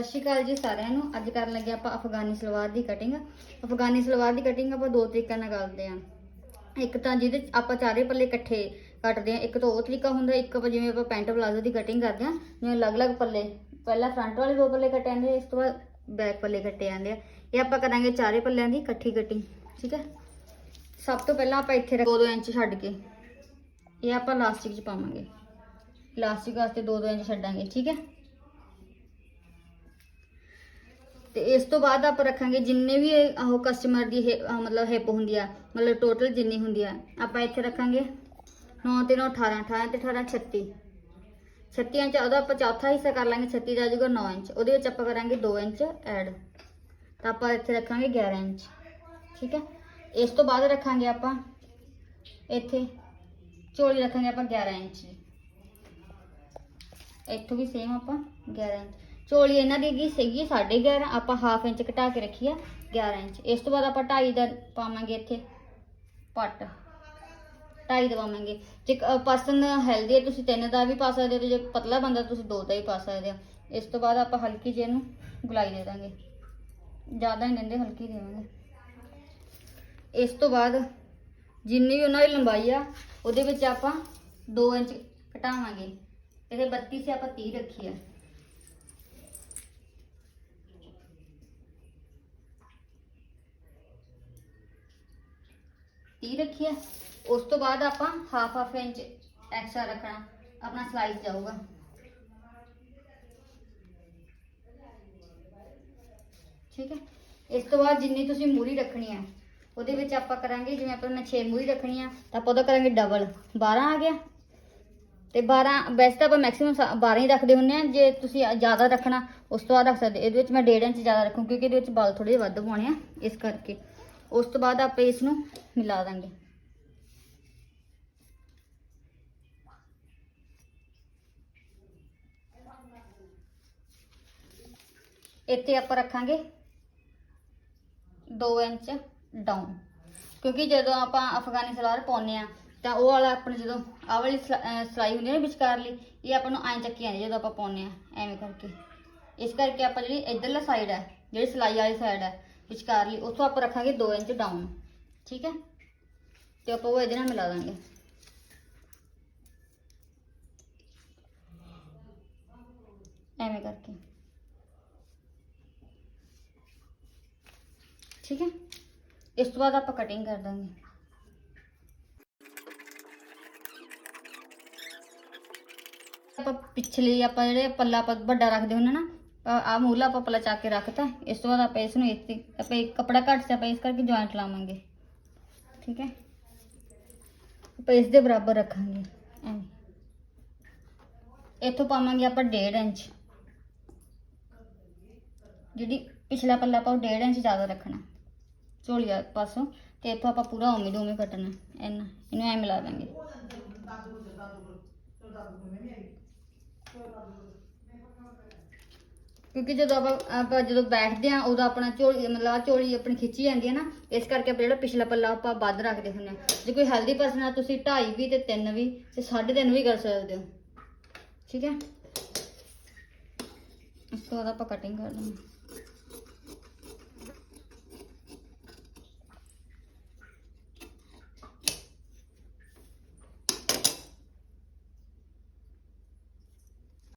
ਸਤਿ ਸ਼੍ਰੀ ਅਕਾਲ ਜੀ ਸਾਰਿਆਂ ਨੂੰ। ਅੱਜ ਕਰਨ ਲੱਗੇ ਆਪਾਂ ਅਫਗਾਨੀ ਸਲਵਾਰ ਦੀ ਕਟਿੰਗ ਅਫਗਾਨੀ ਸਲਵਾਰ ਦੀ ਕਟਿੰਗ ਆਪਾਂ ਦੋ ਤਰੀਕਿਆਂ ਨਾਲ ਕਰਦੇ ਆਂ ਇੱਕ ਤਾਂ ਜਿਹਦੇ ਆਪਾਂ ਚਾਰੇ ਪੱਲੇ ਇਕੱਠੇ ਕੱਟਦੇ ਆਂ ਇੱਕ ਤਾਂ ਉਹ ਤਰੀਕਾ ਹੁੰਦਾ, ਇੱਕ ਆਪਾਂ ਜਿਵੇਂ ਆਪਾਂ ਪੈਂਟ ਪਲਾਜ਼ੋ ਦੀ ਕਟਿੰਗ ਕਰਦੇ ਆਂ ਜਿਵੇਂ ਅਲੱਗ-ਅਲੱਗ ਪੱਲੇ। ਪਹਿਲਾਂ ਫਰੰਟ ਵਾਲੇ ਦੋ ਪੱਲੇ ਕੱਟੇ ਜਾਂਦੇ, ਇਸ ਤੋਂ ਬਾਅਦ ਬੈਕ ਪੱਲੇ ਕੱਟੇ ਜਾਂਦੇ ਆ। ਇਹ ਆਪਾਂ ਕਰਾਂਗੇ ਚਾਰੇ ਪੱਲਿਆਂ ਦੀ ਇਕੱਠੀ ਕਟਿੰਗ ਠੀਕ ਹੈ? ਸਭ ਤੋਂ ਪਹਿਲਾਂ ਆਪਾਂ ਇੱਥੇ 2-2 ਇੰਚ ਛੱਡ ਕੇ ਇਹ ਆਪਾਂ ਲਾਸਟਿਕ 'ਚ ਪਾਵਾਂਗੇ। ਲਾਸਟਿਕ ਵਾਸਤੇ 2-2 ਇੰਚ ਛੱਡਾਂਗੇ, ਠੀਕ ਹੈ? ਤੇ ਇਸ ਤੋਂ ਬਾਅਦ ਆਪਾਂ ਰੱਖਾਂਗੇ ਜਿੰਨੇ ਵੀ ਇਹ- ਉਹ ਕਸਟਮਰ ਦੀ ਇਹ- ਅਹ ਮਤਲਬ ਹਿਪ ਹੁੰਦੀ ਆ ਮਤਲਬ ਟੋਟਲ ਜਿੰਨੀ ਹੁੰਦੀ ਆ ਆਪਾਂ ਇੱਥੇ ਰੱਖਾਂਗੇ 9 ਤੇ 9 18 18 ਤੇ 18 36 36 ਇੰਚ ਉਹਦਾ ਆਪਾਂ ਚੌਥਾ ਹਿੱਸਾ ਕਰ ਲਾਂਗੇ 36 ਦਾ ਆ ਜਾਊਗਾ 9 ਇੰਚ। ਉਹਦੇ ਵਿੱਚ ਆਪਾਂ ਕਰਾਂਗੇ 2 ਇੰਚ ਐਡ ਤਾਂ ਆਪਾਂ ਇੱਥੇ ਰੱਖਾਂਗੇ 11 ਇੰਚ। ਠੀਕ ਹੈ? ਇਸ ਤੋਂ ਬਾਅਦ ਰੱਖਾਂਗੇ ਆਪਾਂ ਇੱਥੇ ਚੋਲੀ ਰੱਖਾਂਗੇ ਆਪਾਂ 11 ਇੰਚ ਦੀ। ਇੱਥੋਂ ਵੀ ਸੇਮ ਆਪਾਂ 11 ਇੰਚ। ਚੋਲੀ ਇਹਨਾਂ ਦੀ ਹੈਗੀ ਸੀਗੀ 11.5 ਆਪਾਂ ਹਾਫ ਇੰਚ ਘਟਾ ਕੇ ਰੱਖੀ ਆ 11 ਇੰਚ। ਇਸ ਤੋਂ ਬਾਅਦ ਆਪਾਂ 2.5 ਦਾ ਪਾਵਾਂਗੇ ਇੱਥੇ ਪੱਟ। 2.5 ਦਵਾਵਾਂਗੇ ਜੇ ਪਰਸਨ ਹੈਲਦੀ ਹੈ, ਤੁਸੀਂ ਤਿੰਨ ਦਾ ਵੀ ਪਾ ਸਕਦੇ ਹੋ ਤੇ ਜੇ ਪਤਲਾ ਬੰਦਾ ਤੁਸੀਂ ਦੋ ਦਾ ਹੀ ਪਾ ਸਕਦੇ ਹੋ। ਇਸ ਤੋਂ ਬਾਅਦ ਆਪਾਂ ਹਲਕੀ ਜਿਹੀ ਨੂੰ ਗੁਲਾਈ ਦੇ ਦਾਂਗੇ। ਜ਼ਿਆਦਾ ਨਹੀਂ ਦਿੰਦੇ, ਹਲਕੀ ਦੇਵਾਂਗੇ। ਇਸ ਤੋਂ ਬਾਅਦ ਜਿੰਨੀ ਵੀ ਉਹਨਾਂ ਦੀ ਲੰਬਾਈ ਆ, ਉਹਦੇ ਵਿੱਚ ਆਪਾਂ 2 ਇੰਚ ਘਟਾਵਾਂਗੇ। ਇਹਦੇ 32 ਸੇ ਆਪਾਂ 30 ਰੱਖੀ ਆ। ਤੀਹ ਰੱਖੀ ਆ। ਉਸ ਤੋਂ ਬਾਅਦ ਆਪਾਂ ਹਾਫ ਹਾਫ ਇੰਚ ਐਕਸਟਰਾ ਰੱਖਣਾ। ਆਪਣਾ ਸਲਾਈਸ ਜਾਊਗਾ। ਠੀਕ ਹੈ। ਇਸ ਤੋਂ ਬਾਅਦ ਜਿੰਨੀ ਤੁਸੀਂ ਮੂਰੀ ਰੱਖਣੀ ਹੈ ਉਹਦੇ ਵਿੱਚ ਆਪਾਂ ਕਰਾਂਗੇ, ਜਿਵੇਂ ਆਪਾਂ ਮੈਂ 6 ਮੂਰੀ ਰੱਖਣੀ ਆ, ਤਾਂ ਆਪਾਂ ਉਹਦਾ ਕਰਾਂਗੇ ਡਬਲ 12 ਆ ਗਿਆ। ਤੇ 12 ਵੈਸੇ ਤਾਂ ਆਪਾਂ ਮੈਕਸਿਮਮ 12 ਹੀ ਰੱਖਦੇ ਹੁੰਨੇ ਆ। ਜੇ ਤੁਸੀਂ ਜ਼ਿਆਦਾ ਰੱਖਣਾ, ਉਸ ਤੋਂ ਬਾਅਦ ਰੱਖ ਸਕਦੇ। ਇਹਦੇ ਵਿੱਚ ਮੈਂ 1.5 ਇੰਚ ਜ਼ਿਆਦਾ ਰੱਖੂ, ਕਿਉਂਕਿ ਇਹਦੇ ਵਿੱਚ ਵਾਲ ਥੋੜੇ ਵੱਧ ਪਾਉਣੇ ਆ। ਇਸ ਕਰਕੇ। ਉਸ ਤੋਂ ਬਾਅਦ ਆਪਾਂ ਇਸ ਨੂੰ ਮਿਲਾ ਦਾਂਗੇ। ਇੱਥੇ ਆਪਾਂ ਰੱਖਾਂਗੇ 2 ਇੰਚ ਡਾਊਨ। ਕਿਉਂਕਿ ਜਦੋਂ ਆਪਾਂ ਅਫਗਾਨੀ ਸਲਵਾਰ ਪਾਉਂਦੇ ਆ ਤਾਂ ਉਹ ਵਾਲਾ ਆਪਣੇ ਜਦੋਂ ਆਹ ਵਾਲੀ ਸਲਾ- ਸਿਲਾਈ ਹੁੰਦੀ ਹੈ ਨਾ ਵਿਚਕਾਰਲੀ ਇਹ ਆਪਾਂ ਨੂੰ ਐਂ ਚੱਕੀ ਜਾਂਦੀ ਜਦੋਂ ਆਪਾਂ ਪਾਉਂਦੇ ਆ ਐਵੇਂ ਕਰਕੇ। ਇਸ ਕਰਕੇ ਆਪਾਂ ਜਿਹੜੀ ਇਧਰਲਾ ਸਾਈਡ ਹੈ, ਜਿਹੜੀ ਸਿਲਾਈ ਵਾਲੀ ਸਾਈਡ ਹੈ ਵਿਚਕਾਰਲੀ ਉੱਥੋਂ ਆਪਾਂ ਰੱਖਾਂਗੇ 2 ਇੰਚ ਡਾਊਨ ਠੀਕ ਹੈ? ਤੇ ਆਪਾਂ ਉਹ ਇਹਦੇ ਨਾਲ ਮਿਲਾ ਦਾਂਗੇ। ਐਵੇਂ ਕਰਕੇ। ਠੀਕ ਹੈ? ਇਸ ਤੋਂ ਬਾਅਦ ਆਪਾਂ ਕਟਿੰਗ ਕਰ ਦਾਂਗੇ। ਆਪਾਂ ਪਿਛਲੇ ਆਪਾਂ ਜਿਹੜੇ ਪੱਲਾ ਆਪਾਂ ਵੱਡਾ ਰੱਖਦੇ ਹੁੰਦੇ ਨਾ ਆ ਮੂਲਾ ਆਪਾਂ ਪੱਲਾ ਚੱਕ ਕੇ ਰੱਖਤਾ। ਇਸ ਤੋਂ ਬਾਅਦ ਆਪਾਂ ਇਸ ਨੂੰ ਇੱਥੇ ਆਪਾਂ ਇੱਕ ਕਪੜਾ ਘੱਟ ਸੇ ਆਪਾਂ ਇਸ ਕਰਕੇ ਜੁਆਇੰਟ ਲਾਵਾਂਗੇ। ਠੀਕ ਹੈ? ਆਪਾਂ ਇਸ ਦੇ ਬਰਾਬਰ ਰੱਖਾਂਗੇ। ਐਵੇਂ ਇੱਥੋਂ ਪਾਵਾਂਗੇ ਆਪਾਂ 1.5 ਇੰਚ। ਜਿਹੜੀ ਪਿਛਲਾ ਪੱਲਾ ਆਪਾਂ ਉਹ 1.5 ਇੰਚ ਜ਼ਿਆਦਾ ਰੱਖਣਾ। ਝੋਲੀਆ ਪਾਸੋਂ। ਤੇ ਇੱਥੋਂ ਆਪਾਂ ਪੂਰਾ ਉਮੀਦ ਉਮੀ ਕੱਟਣਾ ਇਹਨਾਂ ਇਹਨੂੰ ਐ ਮਿਲਾ ਦਾਂਗੇ ਕਿਉਂਕਿ ਜਦੋਂ ਆਪਾਂ ਆਪਾਂ ਜਦੋਂ ਬੈਠਦੇ ਆ ਉਦੋਂ ਆਪਣਾ ਝੋਲੀ, ਮਤਲਬ ਆਹ ਝੋਲੀ ਆਪਣੀ ਖਿੱਚੀ ਜਾਂਦੀ ਹੈ ਨਾ, ਇਸ ਕਰਕੇ ਆਪਾਂ ਜਿਹੜਾ ਪਿਛਲਾ ਪੱਲਾ ਆਪਾਂ ਵੱਧ ਰੱਖਦੇ ਹੁੰਦੇ ਆ ਜੇ ਕੋਈ ਹੈਲਦੀ ਪਰਸਨ ਆ, ਤੁਸੀਂ 2.5 ਵੀ ਤੇ 3 ਵੀ ਤੇ 3.5 ਵੀ ਕਰ ਸਕਦੇ ਹੋ। ਠੀਕ ਹੈ? ਇਸ ਤੋਂ ਬਾਅਦ ਆਪਾਂ ਕਟਿੰਗ ਕਰ ਦਾਂਗੇ